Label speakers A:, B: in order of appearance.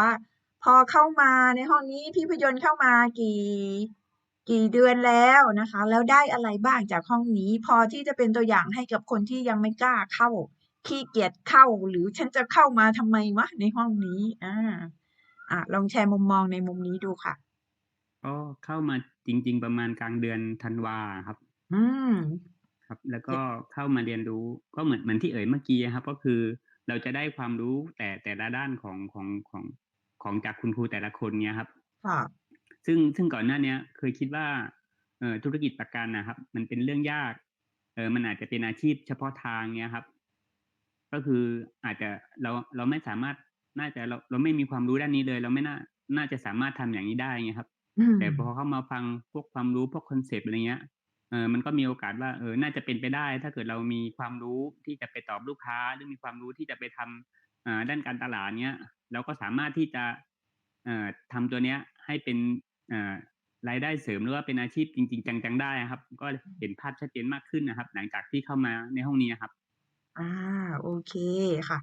A: ว่า พอเข้ามาในห้องนี้พี่พยนต์เข้ามากี่กี่เดือนแล้วนะคะ แล้วได้อะไรบ้างจากห้องนี้ พอที่จะเป็นตัวอย่างให้กับคนที่ยังไม่กล้าเข้าขี้เกียจเข้าหรือฉันจะเข้ามาทำไมวะในห้องนี้อาอ่าลองแชร์มุมมองในมุมนี้ดูค่ะ
B: ก็เข้ามาจริง ๆ ประมาณกลางเดือนธันวาอะครับ
A: อืม
B: ครับ แล้วก็เข้ามาเรียนรู้ก็เหมือนเหมือนที่เอ่ยเมื่อกี้อะครับ ก็คือ เราจะได้ความรู้แต่แต่ละด้านของของของของจากคุณครูแต่ละคนเงี้ยครับ
A: ค่ะ
B: ซึ่งซึ่งก่อนหน้าเนี้ยเคยคิดว่าเอ่อธุรกิจประกันน่ะครับ มันเป็นเรื่องยากเอ่อมันอาจจะเป็นอาชีพเฉพาะทางเงี้ยครับ ก็คืออาจจะเราเราไม่สามารถน่าจะเราเราไม่มีความรู้ด้านนี้เลย เราไม่น่าน่าจะสามารถทำอย่างงี้ได้เงี้ยครับ
A: อืม
B: แต่พอเข้ามาฟังพวกความรู้พวกคอนเซปต์อะไรเงี้ยเออมันก็มีโอกาสว่าเออน่าจะเป็นไปได้ ถ้าเกิดเรามีความรู้ที่จะไปตอบลูกค้า หรือมีความรู้ที่จะไปทำอ่าด้านการตลาดเงี้ยเราก็สามารถที่จะเอ่อทำตัวเนี้ยให้เป็นเอ่อรายได้เสริมหรือว่าเป็นอาชีพจริง ๆ จังๆได้อะครับ ก็เห็นภาพชัดเจนมากขึ้นนะครับ หลังจากที่เข้ามาในห้องนี้อะครับ
A: อ่าโอเคค่ะ